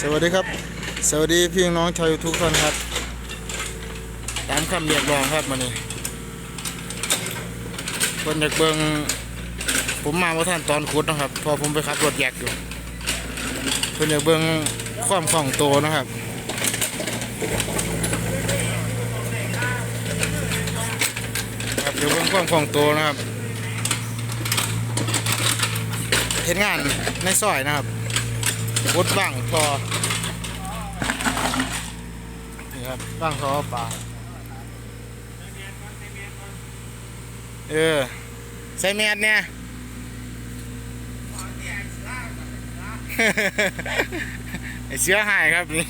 สวัสดีครับ สวัสดีพี่น้องชาวยูทูบทุกท่านครับ ตามคำเรียกร้องครับมานี่คนอยากเบิงผมมาว่าท่านตอนขุดนะครับ พอผมไปขับรถแยกอยู่คนอยากเบิงความคล่องตัวนะครับครับเดี๋ยวเบิ่งความคล่องตัวนะครับเห็นงานในซอยนะครับ วดบ้างพอนี่ครับบ้างพอปลาเออใส่แมสเนี่ยเสื้อหายครับนี่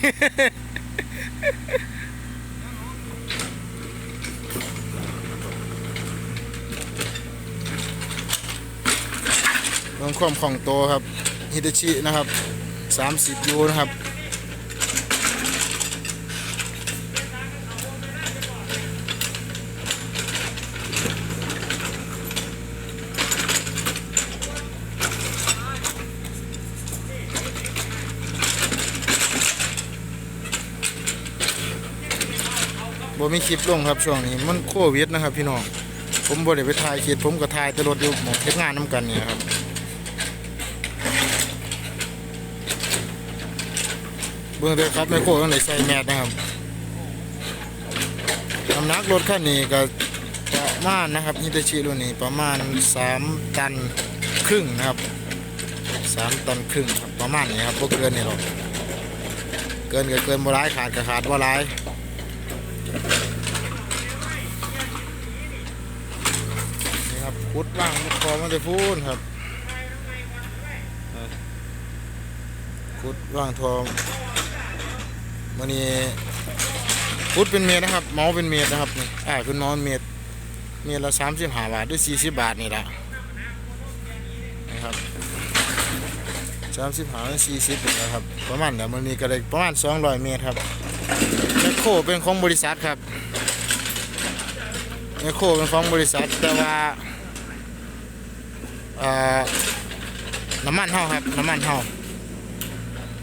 เรื่องความของโตครับฮิตาชินะครับ 30ยูนะครับบ่มีคลิปลงครับช่วงนี้มันโควิดนะครับพี่น้องผมบ่ได้ไปถ่ายคลิปผมก็ถ่ายต่รถอยู่หมองเฮ็ดงานน้ำกันเนี่ยครับ เบื้องต้นครับไม่โครต้องได้ใส่แมสนะครับน้ำหนักรถคันนี้ก็ประมาณนะครับฮิตาชิรุ่นนี้ประมาณ 3 ตันครึ่งนะครับ 3 ตันครึ่งครับประมาณนี้ครับบ่เกินนี่หรอกเกินก็เกินบ่ร้ายขาดก็ขาดบ่ร้ายนี่ครับขุดว่างคอมันจะพูนครับขุดว่างทอง วันนี้พุดเป็นเมตรนะครับ เมาเป็นเมตรนะครับนี่อ่าคุณเมาเป็นเมตรเมตรละสามสิบห้าบาทหรือสี่สิบบาทนี่แหละนะครับสามสิบห้าสี่สิบนะครับ ประมาณเดี๋ยวมันนี้ก็เลยประมาณสองร้อยเมตรครับแมคโครเป็นของบริษัทครับแมคโครเป็นของบริษัทแต่ว่าอ่าน้ำมันเท่าครับ น้ำมันเท่า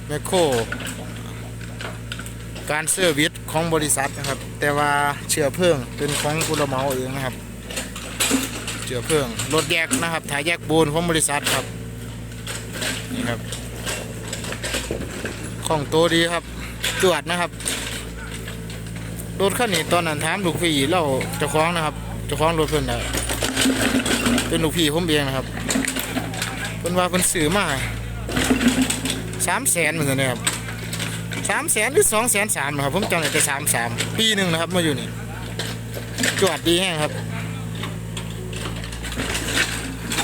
แมคโคร การเซอร์วิสของบริษัทนะครับ แต่ว่าเชื้อเพลิงเป็นของผู้รับเหมาเองนะครับเชื้อเพลิงรถแยกนะครับถ่ายแยกปูนของบริษัทครับนี่ครับของตัวดีครับตรวจนะครับรถคันนี้ตอนนั้นถามลูกพี่เราเจ้าของนะครับเจ้าของรถเพิ่อนนะเป็นลูกพี่ผมเองนะครับเพิ่นว่าเพิ่นซื้อมาสามแสนเหมือนกันนะครับ สามแสนหรือสองแสนสามนะครับผมจำได้แต่สามสามปีหนึ่งนะครับมาอยู่นี่จวดดีแห้งครับ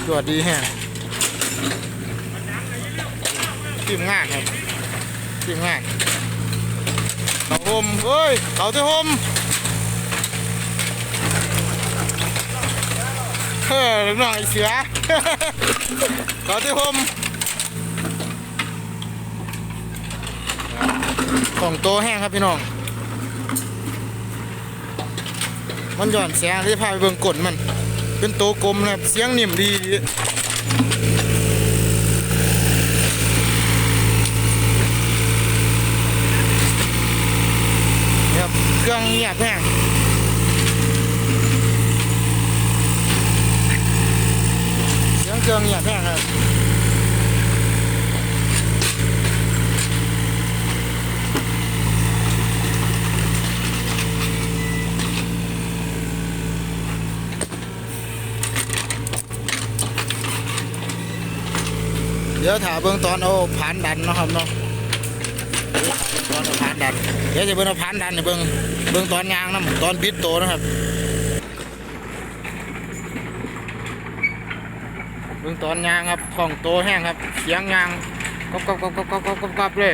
จวดดีแห้งทีมงานครับทีมงานเขาหมเฮ้ยเขาจะหมเฮ้ยหน่อยเสือเขาจะหม ของโตแห้งครับพี่น้อง มันหย่อนแสงที่พาไปเบิ่งกดมัน เป็นโตกลมนะครับ เสียงนิ่มดีครับเครื่องเงียบแห้งเสียงเครื่องเงียบแห้งครับ ดี๋ยวถาเบื้องตอนเอาผ่านดันนะครับเนาะตอนเอาผ่านดัน เดี๋ยวจะเบื้องเอาผ่านดันเนี่ยเบื้องเบื้องตอนยางนะตอนบิดโตนะครับ เบื้องตอนยางครับของโตแห้งครับเสียงยางกรอบกรอบกรอบกรอบกรอบเลย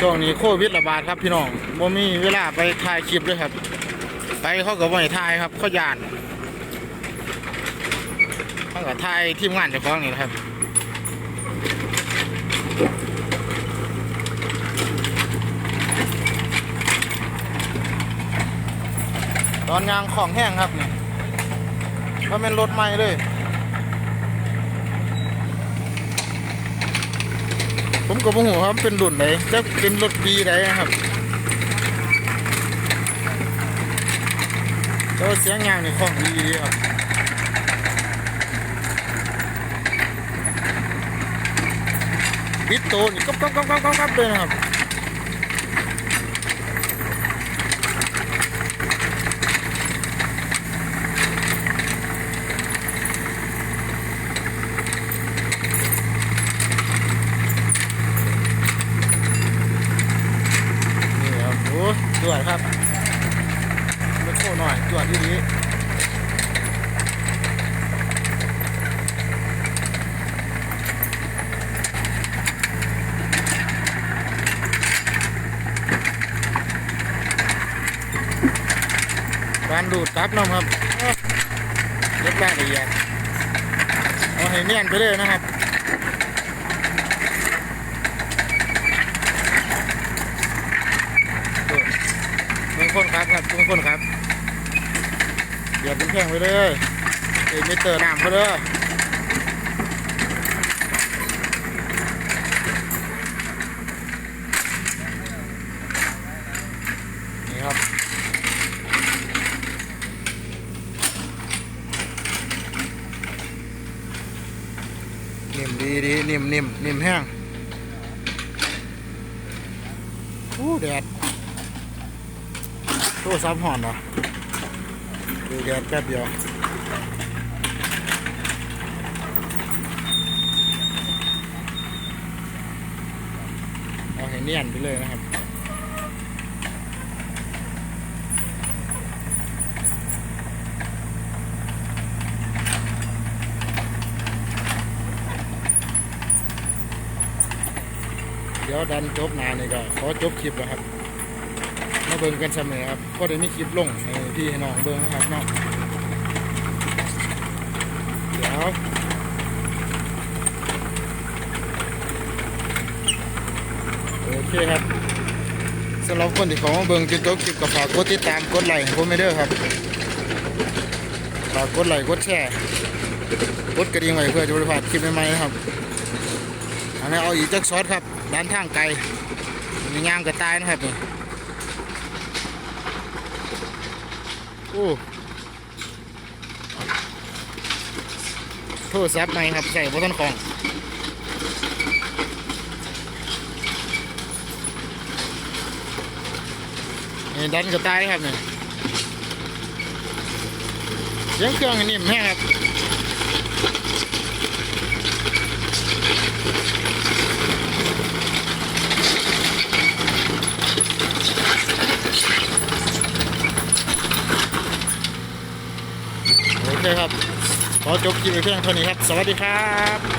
ช่วงนี้โควิดระบาดครับพี่น้องโมมีเวลาไปถ่ายคลิปเลยครับ ไปเขากับไม่ถ่ายครับเขาหยาด เขาก็ถ่ายทีมงานเจ้าของนี่นะครับตอนยางของแห้งครับนี่ก็เป็นรถใหม่เลย ผมก็บ่ฮู้ครับเป็นรุ่นไหนจะเป็นรถปีใดนะครับแต่ว่าเสียงยางนี่คล่องดีดีครับ บิดโตนี่ก๊อบก๊อบก๊อบก๊อบก๊อบเลยนะครับ นี่ครับโอ้จวดครับรถโค้หน่อยจวดที่นี้ ดูดตับน้ำครับเล็กรายละเอียดเอาให้เนียนไปเลยนะครับมึงคนครับครับมึงคนครับเดี๋ยวเป็นแข้งไปเลยเอ็มิเตอร์น้ำไปเลย นิ่มดีดีนิ่มนิ่มนิ่มแห้งอู้แดดตู้ซับห่อนเหรอดูแดดแป๊บเดียวเอาให้เนียนไปเลยนะครับ เดี๋ยวดันจบงานนี่ก็ขอจบคลิปแล้วครับมาเบิ่งกันเสมอครับก็ได้มีคลิปลงให้พี่ให้น้องเบิ่งนะครับเนาะเดี๋ยวโอเคครับสำหรับคนที่เขามาเบิ่งจนจบคลิปก็ฝากกดติดตามกดไลค์ผมไม่เด้อครับฝากกดไลค์กดแชร์กดกระดิ่งไว้เพื่อจะไม่พลาดคลิปใหม่ๆนะครับอันนี้เอาอีกจักซอสครับ ด้านทางไกลมีงามกระตายนะครับนี่โอ้โทรศัพท์ใหม่ครับใส่บนต้นของนี่ดันกระต่ายครับเนี่ยเสียงเครื่องอันนี่แม่ครับ โอเคครับ ขอจบคลิปเพียงเท่านี้ครับ สวัสดีครับ